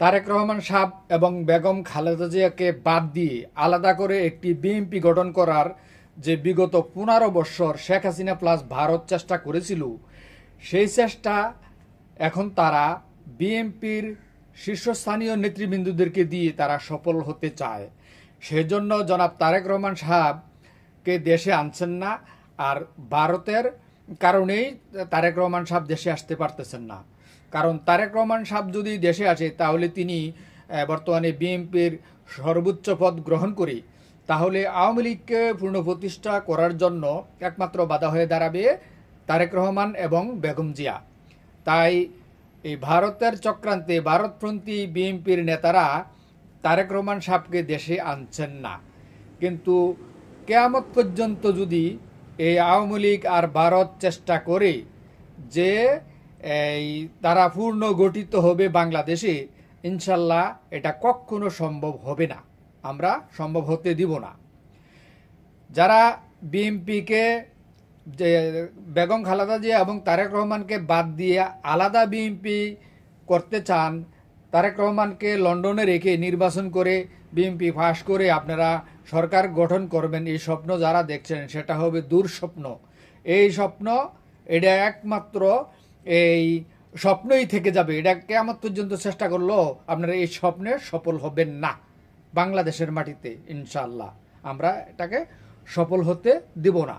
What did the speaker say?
তারেক রহমান সাহ এবং বেগম খালেদা জিয়াকে বাদ দিয়ে আলাদা করে একটি বিএনপি গঠন করার যে বিগত পনেরো বৎসর শেখ হাসিনা প্লাস ভারত চেষ্টা করেছিল, সেই চেষ্টা এখন তারা বিএনপির শীর্ষস্থানীয় নেতৃবৃন্দুদেরকে দিয়ে তারা সফল হতে চায়। সেজন্য জনাব তারেক রহমান সাহেবকে দেশে আনছেন না, আর ভারতের কারণেই তারেক রহমান সাহেব দেশে আসতে পারতেছেন না। কারণ তারেক রহমান সাহেব যদি দেশে আসে, তাহলে তিনি বর্তমানে বিএনপির সর্বোচ্চ পদ গ্রহণ করে। তাহলে আওয়ামী লীগকে পুনঃপ্রতিষ্ঠা করার জন্য একমাত্র বাধা হয়ে দাঁড়াবে তারেক রহমান এবং বেগম জিয়া। তাই এই ভারতের চক্রান্তে ভারতপন্থী বিএনপির নেতারা তারেক রহমান সাহেবকে দেশে আনছেন না। কিন্তু কেয়ামত পর্যন্ত যদি এই আওয়ামী লীগ আর ভারত চেষ্টা করে যে এই তারা পূর্ণ গঠিত হবে বাংলাদেশে, ইনশাল্লাহ এটা কখনো সম্ভব হবে না। আমরা সম্ভব হতে দিব না। যারা বিএনপিকে যে বেগম খালেদা জিয়া এবং তারেক রহমানকে বাদ দিয়ে আলাদা বিএনপি করতে চান, তারেক রহমানকে লন্ডনে রেখে নির্বাচন করে বিএনপি ফাঁস করে আপনারা সরকার গঠন করবেন এই স্বপ্ন যারা দেখছেন, সেটা হবে দুঃস্বপ্ন। এই স্বপ্ন এটা একমাত্র এই স্বপ্নই থেকে যাবে। এটা কেমন পর্যন্ত চেষ্টা করল, আপনারা এই স্বপ্নে সফল হবেন না। বাংলাদেশের মাটিতে ইনশাল্লাহ আমরা এটাকে সফল হতে দিব না।